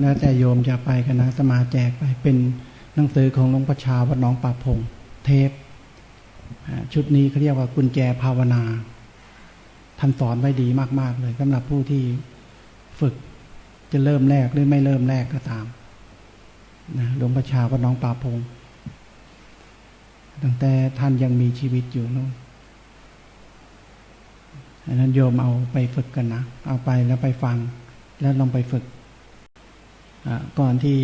แล้วแต่โยมจะไปกันนะสมาแจกไปเป็นหนังสือของหลวงพ่อชาวัดน้องป่าพงเทปชุดนี้เขาเรียกว่ากุญแจภาวนาท่านสอนไว้ดีมาก ๆ เลยสำหรับผู้ที่ฝึกจะเริ่มแรกหรือไม่เริ่มแรกก็ตามนะหลวงพ่อชาวัดน้องป่าพงตั้งแต่ท่านยังมีชีวิตอยู่นู้นอันนั้นโยมเอาไปฝึกกันนะ เอาไปแล้วไปฟัง แล้วลองไปฝึก ก่อนที่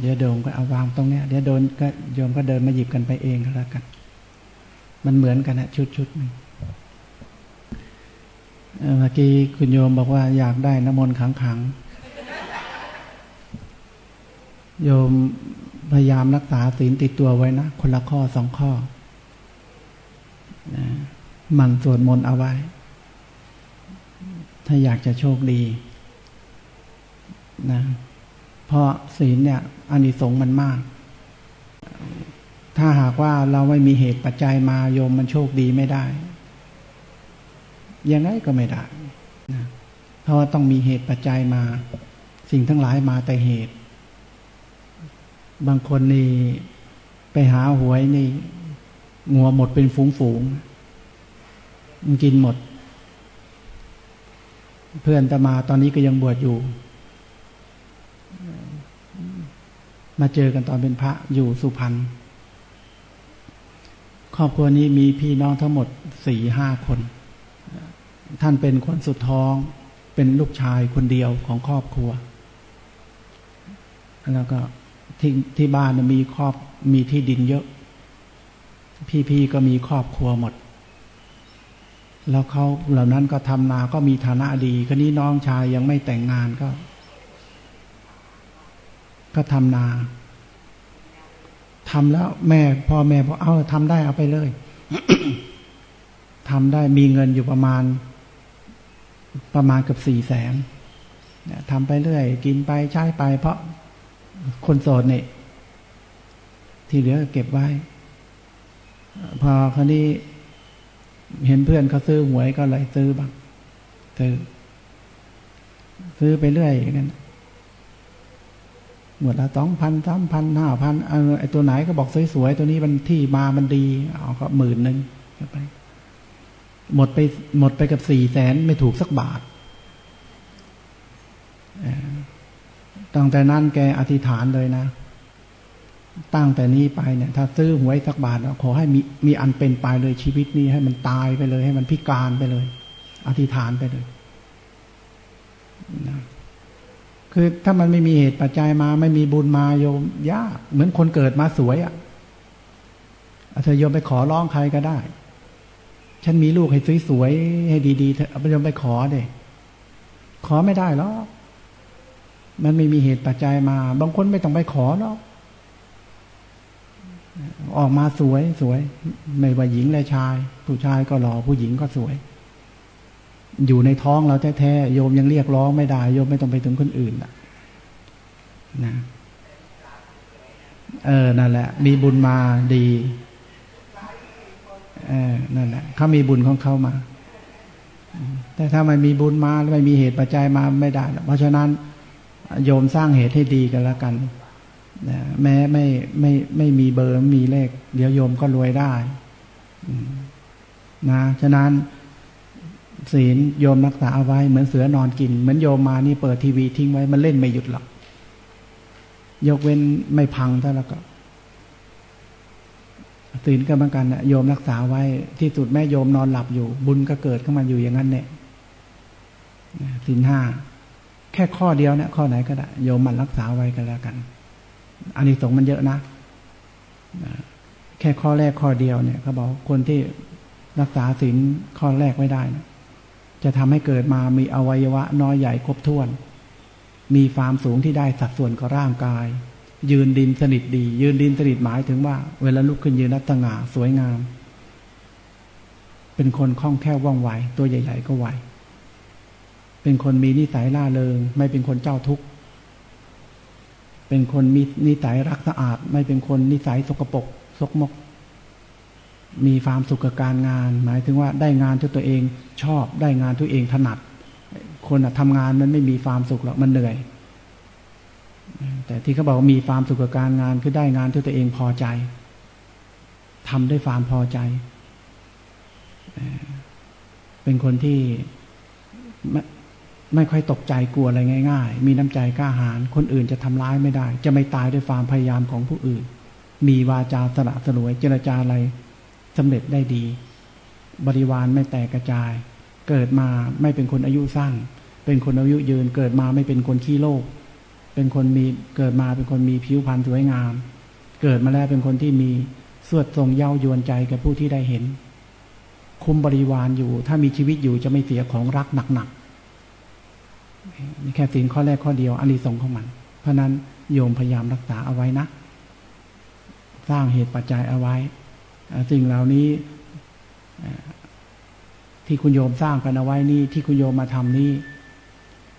เดี๋ยวโดมก็เอาวางตรงเนี้ยเดี๋ยวโดนก็โยมก็เดินมาหยิบกันไปเองก็แล้วกัน มันเหมือนกันนะชุดชุดหนึ่งเมื่อกี้คุณโยมบอกว่าอยากได้น้ำมนต์ขังขังโยมพยายามรักษาศีลติดตัวไว้นะ คนละข้อสองข้อนะมันสวดมนต์เอาไว้ ถ้าอยากจะโชคดี นะเพราะศีลเนี่ยอานิสงส์มันมาก ถ้าหากว่าเราไม่มีเหตุปัจจัยมาโยมมันโชคดีไม่ได้ ยังไงก็ไม่ได้นะเพราะว่าต้องมีเหตุปัจจัยมา สิ่งทั้งหลายมาแต่เหตุ บางคนนี่ไปหาหวยนี่ งัวหมดเป็นฝูงๆมันกินหมด เพื่อนตมาตอนนี้ก็ยังบวชอยู่ มาเจอกันตอนเป็นพระอยู่สุพรรณครอบครัวนี้มีพี่น้องทั้งหมดสี่ห้าคน ท่านเป็นคนสุดท้องเป็นลูกชายคนเดียวของครอบครัว แล้วก็ที่ที่บ้านมีครอบมีที่ดินเยอะ พี่ๆก็มีครอบครัวหมด แล้วเขาเหล่านั้นก็ทำนาก็มีฐานะดีคนนี้น้องชายยังไม่แต่งงานก็ ก็ทำนาทำแล้วแม่พ่อแม่บอกเอาทำได้เอาไปเลยทำได้มีเงินอยู่ประมาณ ประมาณกับสี่แสนทำไปเรื่อย กินไปใช้ไป เพราะคนโสดเนี่ยที่เหลือเก็บไว้ พอคราวนี้เห็นเพื่อนเขาซื้อหวยก็เลยซื้อบ้างซื้อซื้อไปเรื่อยอย่างนั้น หมดละสองพันสามพันห้าพันไอตัวไหนก็บอกสวยๆ ตัวนี้มันที่มามันดี เอาก็หมื่นหนึ่งไป หมดไปหมดไปกับสี่แสนไม่ถูกสักบาทตั้งแต่นั้นแกอธิษฐานเลยนะ ตั้งแต่นี้ไปเนี่ย ถ้าซื้อหวยสักบาทขอให้มีมีอันเป็นไปเลยชีวิตนี้ให้มันตายไปเลย ให้มันพิการไปเลย อธิษฐานไปเลยนะ คือถ้ามันไม่มีเหตุปัจจัยมา ไม่มีบุญมาโยมยาก เหมือนคนเกิดมาสวยอะ่ะอาจจะโยมไปขอร้องใครก็ได้ ฉันมีลูกให้สวยๆให้ดีๆเธอเอาไปโยมไปขอเด็ขอไม่ได้หรอกมันไม่มีเหตุปัจจัยมา บางคนไม่ต้องไปขอหรอกออกมาสวยสวย ไม่ว่าหญิงและชาย ผู้ชายก็หล่อผู้หญิงก็สวย อยู่ในท้องเราแท้ๆโยมยังเรียกร้องไม่ได้โยมไม่ต้องไปถึงคนอื่นนะนะเออนั่นแหละ มีบุญมาดีเออนั่นแหละเขามีบุญของเขามา แต่ถ้าไม่มีบุญมาไม่มีเหตุปัจจัยมาไม่ได้ เพราะฉะนั้น โยมสร้างเหตุให้ดีกันแล้วกันนะแม้ไม่ไม่ไม่มีเบอร์มีเลข เดี๋ยวโยมก็รวยได้นะฉะนั้น ศีลโยมรักษาเอาไว้เหมือนเสือนอนกิน เหมือนโยมมานี่เปิดทีวีทิ้งไว้มันเล่นไม่หยุดหรอก ยกเว้นไม่พังเท่าแล้วก็ศีลก็เหมือนกันนะโยมรักษาไว้ที่สุดแม่โยมนอนหลับอยู่ บุญก็เกิดขึ้นมาอยู่อย่างนั้นเนี่ยศีลห้าแค่ข้อเดียวเนี่ยข้อไหนก็ได้โยมมันรักษาไว้กันแล้วกันอันนี้สงมันเยอะนะแค่ข้อแรกข้อเดียวเนี่ยเขาบอกคนที่รักษาศีลข้อแรกไม่ได้นะ จะทำให้เกิดมามีอวัยวะน้อยใหญ่ครบถ้วน มีความสูงที่ได้สัดส่วนกับร่างกาย ยืนดินสนิทดี ยืนดินสนิทหมายถึงว่า เวลาลุกขึ้นยืนนัตงาสวยงาม เป็นคนคล่องแคล่วว่องไวตัวใหญ่ ๆ ก็ไหวเป็นคนมีนิสัยล่าเริง ไม่เป็นคนเจ้าทุกข์เป็นคนมีนิสัยรักสะอาด ไม่เป็นคนนิสัยสกปรกสกมก มีความสุขกับการงาน หมายถึงว่าได้งานที่ตัวเองชอบได้งานตัวเองถนัด คนทำงานมันไม่มีความสุขหรอกมันเหนื่อย แต่ที่เขาบอกว่ามีความสุขกับการงานคือได้งานที่ตัวเองพอใจทำด้วยความพอใจ เป็นคนที่ไม่ไม่ค่อยตกใจกลัวอะไรง่าย ๆ มีน้ำใจกล้าหาญคนอื่นจะทำร้ายไม่ได้ จะไม่ตายด้วยความพยายามของผู้อื่น มีวาจาสละสลวยเจรจาอะไร สำเร็จได้ดี บริวารไม่แตกกระจาย เกิดมาไม่เป็นคนอายุสั้นเป็นคนอายุยืน เกิดมาไม่เป็นคนขี้โลก เป็นคนมีเกิดมาเป็นคนมีผิวพรรณสวยงาม เกิดมาแล้วเป็นคนที่มีสวดทรงเย้ายวนใจแก่ผู้ที่ได้เห็น คุมบริวารอยู่ ถ้ามีชีวิตอยู่จะไม่เสียของรักหนักๆนี่แค่สิ่งข้อแรกข้อเดียวอันนี้ส่งของมัน เพราะนั้นโยมพยายามรักษาเอาไว้นะ สร้างเหตุปัจจัยเอาไว้ สิ่งเหล่านี้ที่คุณโยมสร้างกันเอาไว้นี่ที่คุณโยมมาทำนี่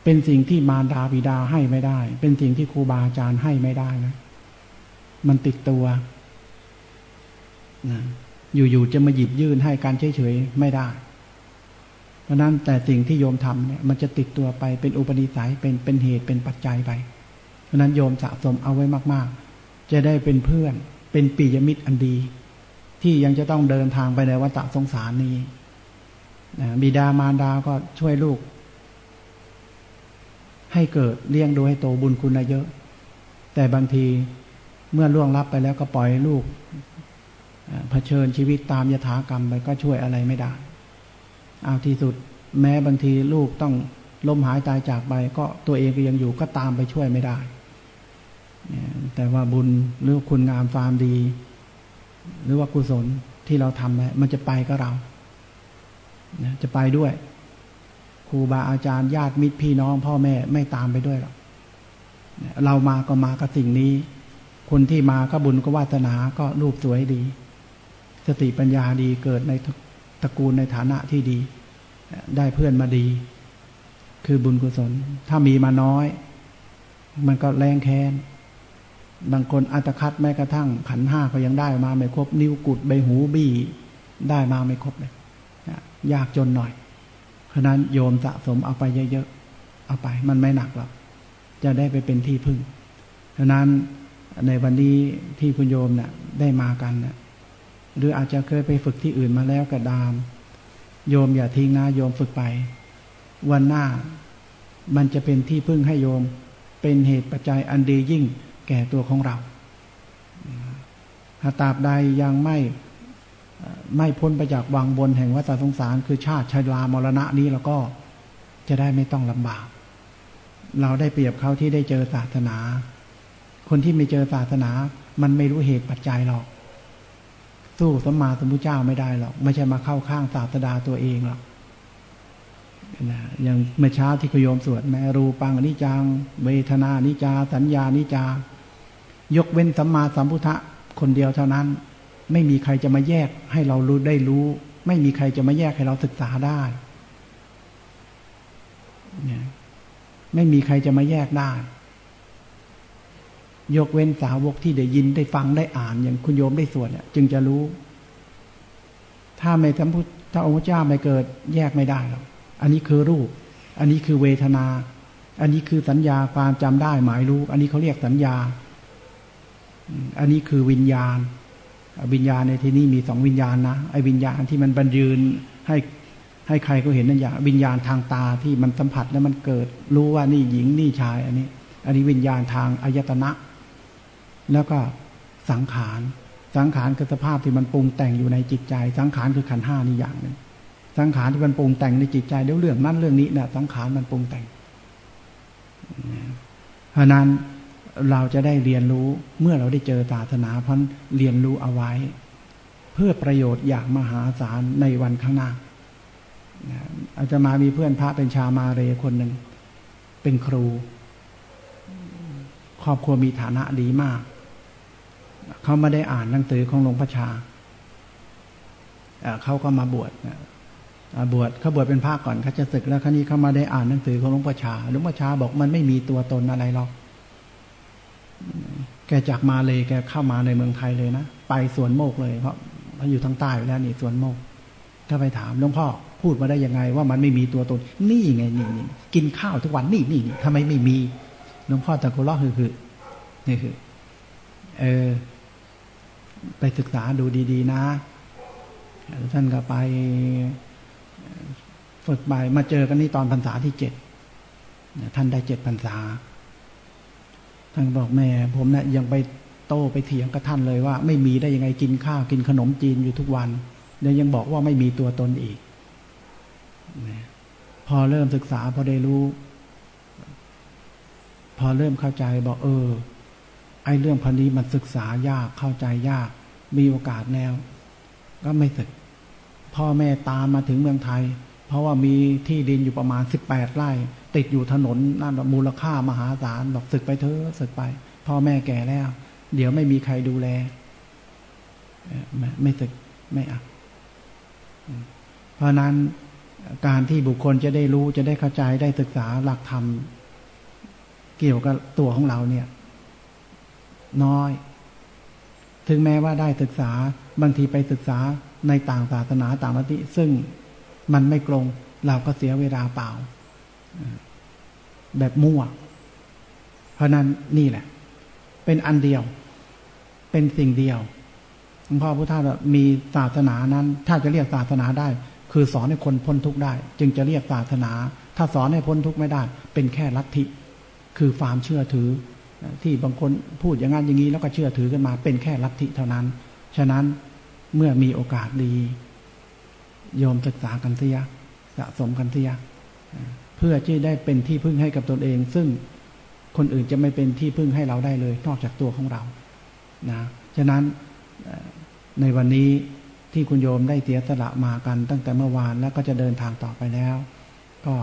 เป็นสิ่งที่มารดาบิดาให้ไม่ได้ เป็นสิ่งที่ครูบาอาจารย์ให้ไม่ได้นะ มันติดตัวนะอยู่ๆจะมาหยิบยื่นให้การเฉยๆไม่ได้ เพราะนั้นแต่สิ่งที่โยมทำเนี่ย มันจะติดตัวไปเป็นอุปนิสัยเป็นเป็นเหตุเป็นปัจจัยไป เพราะนั้นโยมสะสมเอาไว้มาก ๆ จะได้เป็นเพื่อน เป็นปียมิตรอันดี ที่ยังจะต้องเดินทางไปในวัฏสงสารนี้นะบิดามารดาก็ช่วยลูก ให้เกิดเลี้ยงดูให้โตบุญคุณเยอะ แต่บางทีเมื่อล่วงลับไปแล้วก็ปล่อยลูกเผชิญชีวิตตามยถากรรมไปก็ช่วยอะไรไม่ได้ เอาที่สุดแม้บางทีลูกต้องล้มหายตายจากไป ก็ตัวเองก็ยังอยู่ก็ตามไปช่วยไม่ได้ แต่ว่าบุญหรือคุณงามความดี หรือว่ากุศลที่เราทำไปมันจะไปก็เราจะไปด้วยครูบาอาจารย์ญาติมิตรพี่น้อง พ่อแม่ไม่ตามไปด้วยหรอกเรามาก็มากับสิ่งนี้ คนที่มาก็บุญก็วาสนาก็รูปสวยดี สติปัญญาดีเกิดในตระกูลในฐานะที่ดี ได้เพื่อนมาดี คือบุญกุศล ถ้ามีมาน้อย มันก็แรงแค้น บางคนอัตคัดแม้กระทั่งขันห้าก็ยังได้มาไม่ครบ นิ้วกุดใบหูบี้ได้มาไม่ครบเลยยากจนหน่อย เพราะนั้นโยมสะสมเอาไปเยอะๆ เอาไป มันไม่หนักหรอกจะได้ไปเป็นที่พึ่ง เพราะนั้นในวันนี้ที่คุณโยมเนะ่ยได้มากันเนะหรืออาจจะเคยไปฝึกที่อื่นมาแล้วก็ดาม โยมอย่าทิ้งนะโยมฝึกไป วันหน้ามันจะเป็นที่พึ่งให้โยม เป็นเหตุปัจจัยอันดียิ่ง แก่ตัวของเราถ้าตราบใดยังไม่ไม่พ้นไปจากวังบนแห่งวัฏสงสาร คือชาติชรามรณะนี้แล้วก็จะได้ไม่ต้องลำบาก เราได้เปรียบเขาที่ได้เจอศาสนา คนที่ไม่เจอศาสนา มันไม่รู้เหตุปัจจัยหรอก สู้สมมาสมุเจ้าไม่ได้หรอก ไม่ใช่มาเข้าข้างศาสดาตัวเองหรอกนะอย่างเมื่อเช้าที่ขยมสวดแม่รูปังอนิจัง เวทนานิจา สัญญานิจา ยกเว้นสัมมาสัมพุทธะคนเดียวเท่านั้น ไม่มีใครจะมาแยกให้เรารู้ได้รู้ ไม่มีใครจะมาแยกให้เราศึกษาได้เนี่ยไม่มีใครจะมาแยกได้ ยกเว้นสาวกที่ได้ยินได้ฟังได้อ่านอย่างคุณโยมได้สวดเนี่ยจึงจะรู้ ถ้าไม่สัมพุทธองค์เจ้าไม่เกิดแยกไม่ได้หรอกอันนี้คือรูป อันนี้คือเวทนา อันนี้คือสัญญาความจำได้หมายรู้ อันนี้เขาเรียกสัญญา อันนี้คือวิญญาณ วิญญาณในที่นี้มีสองวิญญาณนะไอ้วิญญาณที่มันบรรยืนให้ให้ใครก็เห็นนั่นอย่างวิญญาณทางตาที่มันสัมผัสแล้วมันเกิด รู้ว่านี่หญิงนี่ชาย อันนี้ อันนี้วิญญาณทางอายตนะ แล้วก็สังขารสังขารคือสภาพที่มันปรุงแต่งอยู่ในจิตใจ สังขารคือขันห้านี่อย่างหนึ่งสังขารที่มันปรุงแต่งในจิตใจเดี๋ยวเรื่องนั้นเรื่องนี้เนี่ยสังขารมันปรุงแต่งเพราะนั้น เราจะได้เรียนรู้เมื่อเราได้เจอศาสนาพันเรียนรู้เอาไว้ เพื่อประโยชน์อย่างมหาศาลในวันข้างหน้าอาจจะมามีเพื่อนพระเป็นชาวมาเรคนหนึ่ง เป็นครู ครอบครัวมีฐานะดีมาก เขาไม่ได้อ่านหนังสือของหลวงพ่อชา เขาก็มาบวชบวชเขาบวชเป็นพระก่อนเขาจะศึกแล้วครั้นี้เขามาได้อ่านหนังสือของหลวงพ่อชาหลวงพ่อชาบอกมันไม่มีตัวตนอะไรหรอก แกจากมาเลยแกเข้ามาในเมืองไทยเลยนะ ไปสวนโมกเลย เพราะเขาอยู่ทางใต้แล้วนี่สวนโมก ถ้าไปถามหลวงพ่อพูดมาได้ยังไง ว่ามันไม่มีตัวตน นี่ไงนี่นี่กินข้าวทุกวันนี่นี่นี่ทำไมไม่มีหลวงพ่อตะโกนล้อคือคือนี่คือเออไปศึกษาดูดี ๆ นะ ท่านก็ไปฝึกไปมาเจอกันนี่ตอนพรรษาที่เจ็ดท่านได้เจ็ดพรรษา ท่านบอกแม่ผมเนะี่ยยังไปโต้ไปเถียงกับท่านเลยว่า ไม่มีได้ยังไงกินข้าวกินขนมจีนอยู่ทุกวันเดี๋ยวยังบอกว่าไม่มีตัวตนอีก พอเริ่มศึกษาพอได้รู้ พอเริ่มเข้าใจบอกเออ ไอ้เรื่องพันนี้มันศึกษายากเข้าใจยาก มีโอกาสแล้ว ก็ไม่ศึก พ่อแม่ตามมาถึงเมืองไทย เพราะว่ามีที่ดินอยู่ประมาณสิบแปดไร่ ติดอยู่ถนนนั่นมูลค่ามหาศาลบอกศึกไปเถอะศึกไป พ่อแม่แก่แล้ว เดี๋ยวไม่มีใครดูแลไม่ศึกไม่อะเพราะนั้นการที่บุคคลจะได้รู้จะได้เข้าใจได้ศึกษาหลักธรรมเกี่ยวกับตัวของเราเนี่ย น้อย ถึงแม้ว่าได้ศึกษาบางทีไปศึกษาในต่างศาสนาต่างลัทธิซึ่งมันไม่ตรงเราก็เสียเวลาเปล่า แบบมั่ว เพราะนั้นนี่แหละ เป็นอันเดียว เป็นสิ่งเดียวหลวงพ่อพุทธามีศาสนานั้น ถ้าจะเรียกศาสนาได้ คือสอนให้คนพ้นทุกข์ได้ จึงจะเรียกศาสนา ถ้าสอนให้พ้นทุกข์ไม่ได้ เป็นแค่ลัทธิ คือความเชื่อถือ ที่บางคนพูดอย่างนั้นอย่างนี้แล้วก็เชื่อถือกันมา เป็นแค่ลัทธิเท่านั้น ฉะนั้นเมื่อมีโอกาสดีโยมศึกษากันเสียสะสมกันเสีย พื่อที่ได้เป็นที่พึ่งให้กับตนเอง ซึ่งคนอื่นจะไม่เป็นที่พึ่งให้เราได้เลย นอกจากตัวของเรานะฉะนั้นในวันนี้ที่คุณโยมได้เสียสละมากันตั้งแต่เมื่อวานแล้วก็จะเดินทางต่อไปแล้ว ก็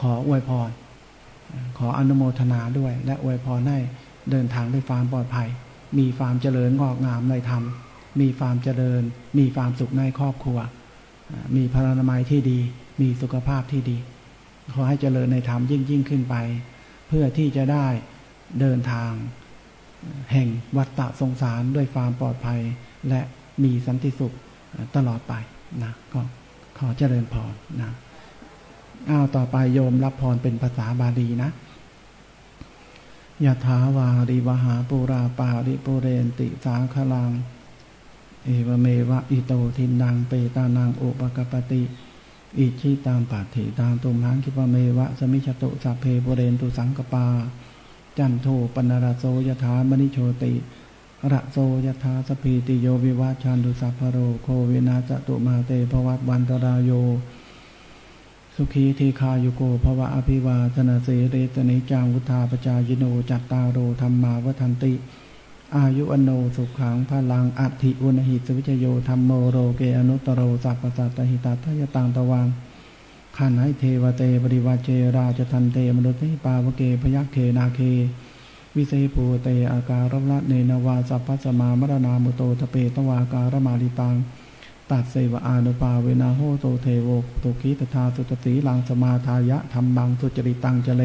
ขออวยพร ขออนุโมทนาด้วย และอวยพรให้เดินทางด้วยความปลอดภัย มีความเจริญงอกงามในธรรม มีความเจริญ มีความสุขในครอบครัว มีพลานามัยที่ดี มีสุขภาพที่ดี ขอให้เจริญในธรรมยิ่งยิ่งขึ้นไป เพื่อที่จะได้เดินทาง แห่งวัฏฏะสงสารด้วยความปลอดภัย และมีสันติสุขตลอดไปนะก็ขอเจริญพรนะอ้าวต่อไปโยมรับพรเป็นภาษาบาลีนะยะถาวาริวหาปุราปาริปุเรนติสาคลัง เอวเมวะอิโตทินังเปตานังโอปกปติ อิชิตังปัฏฐิตังตุมหังคิปเมวะสมิชตุสัพเพปุเรนตุสังกปา จันโทปนรโสยถามณิโชติระโสยถาสพีติโยวิวัชันตุสัพพโรโควินาจตุมาเตภวัตวันตรายโย สุขีทีคายุโกภวะอภิวาธนาเสเรตนิจางวุธาปจายโนจัตตาโรธรรมาวทันติ อายุอโนสุขังพลังอัติอุณหิตสวิจโยธรรมโมโรเกอนุตโรสัพพสัตหิตาทยตังตวังขันให้เทวเตบริวาเจราจทันเตมนุษย์ปาวเกพยักเทนาเค วิเศภูเตอาการละเนนวาสัพพสมามรณามุโตทเปตวาการมาลิตังตัดเสวอานุปาเวนาโหโตเทโวตุกีตถาสุตติลังสมาทายะธรรมังสุจริตังเจเล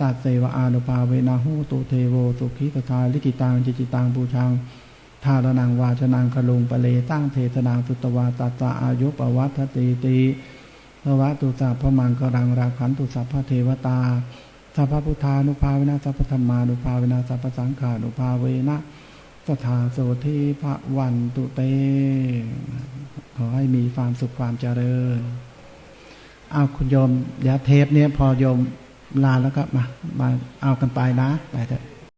ตัดเสวอานุปาเวนาหโตเทโวสุขีตถาลิกิตังจิจิตังบูชังทารนังวาชนังคลุงปะเลตั้งเทศนางสุตวาตัตาอายุปวัตติตีภวะตุสัพพมังกรังราขันตุสัพพเทวตาสัพพพุทธานุภาเวนะสัพพธรรมานุภาเวนะสัพพสังขานุภาเวนะสถาโสทีพระวันตุเต ขอให้มีความสุขความเจริญ เอาคุณโยมเดี๋ยวเทปเนี้ยพอโยม ลาแล้วก็มามาเอากันไปนะไปเถอะ